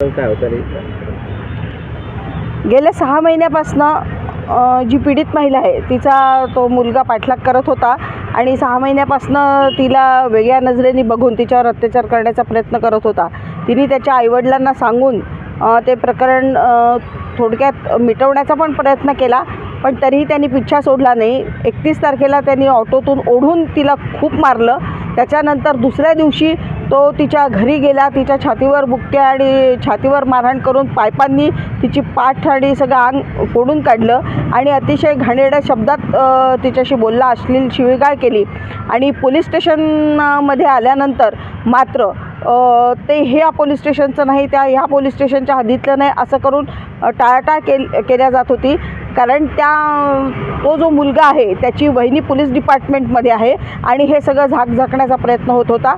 काय होतं गेल्या सहा महिन्यापासनं जी पीडित महिला आहे तिचा तो मुलगा पाठलाग करत होता आणि सहा महिन्यापासनं तिला वेगळ्या नजरेने बघून तिच्यावर अत्याचार करण्याचा प्रयत्न करत होता. तिने त्याच्या आईवडिलांना सांगून ते प्रकरण थोडक्यात मिटवण्याचा पण प्रयत्न केला पण तरीही त्यांनी पिच्छा सोडला नाही. एकतीस तारखेला त्यांनी ऑटोतून ओढून तिला खूप मारलं. त्याच्यानंतर दुसऱ्या दिवशी तो तिच्या घरी गेला तिच्या छातीवर बुक्क्या आणि छातीवर मारहाण करून पायपांनी तिची पाठ आणि सगळं अंग फोडून काढलं आणि अतिशय घाणेरड्या शब्दात तिच्याशी बोलला अश्लील शिवीगाळ केली. आणि पोलीस स्टेशनमध्ये आल्यानंतर मात्र ते हे या पोलीस स्टेशनचं नाही त्या ह्या पोलीस स्टेशनच्या हद्दीतलं नाही असं करून टाळाटाळ केल केल्या जात होती. कारण त्या तो जो मुलगा आहे त्याची वहिनी पोलीस डिपार्टमेंटमध्ये आहे आणि हे सगळं झाक झाकण्याचा प्रयत्न होत होता.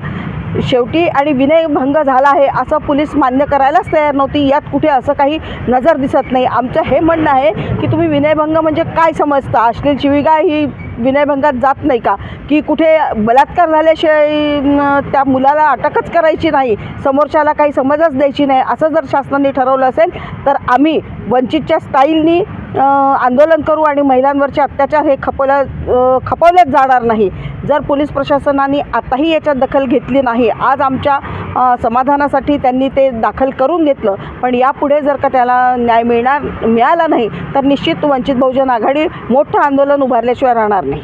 शेवटी आणि विनयभंग झाला आहे असं पोलीस मान्य करायलाच तयार नव्हती. यात कुठे असं काही नजर दिसत नाही. आमचं हे म्हणणं आहे की तुम्ही विनयभंग म्हणजे काय समजता? अश्लील शिवीगाळ ही विनयभंगात जात नाही का? की कुठे बलात्कार झाल्याशिवाय त्या मुलाला अटकच करायची नाही? समोरच्याला काही समजच द्यायची नाही? असं जर शासनाने ठरवलं असेल तर आम्ही वंचितच्या स्टाईलनी आंदोलन करू आणि महिलांवरचे अत्याचार हे खपवल्या खपवल्याच जाणार नाही. जर पोलीस प्रशासनाने आताही याच्यात दखल घेतली नाही आज आमच्या समाधानासाठी त्यांनी ते दाखल करून घेतलं. पण यापुढे जर का त्याला न्याय मिळणार मिळाला नाही तर निश्चित वंचित बहुजन आघाडी मोठं आंदोलन उभारल्याशिवाय राहणार नाही.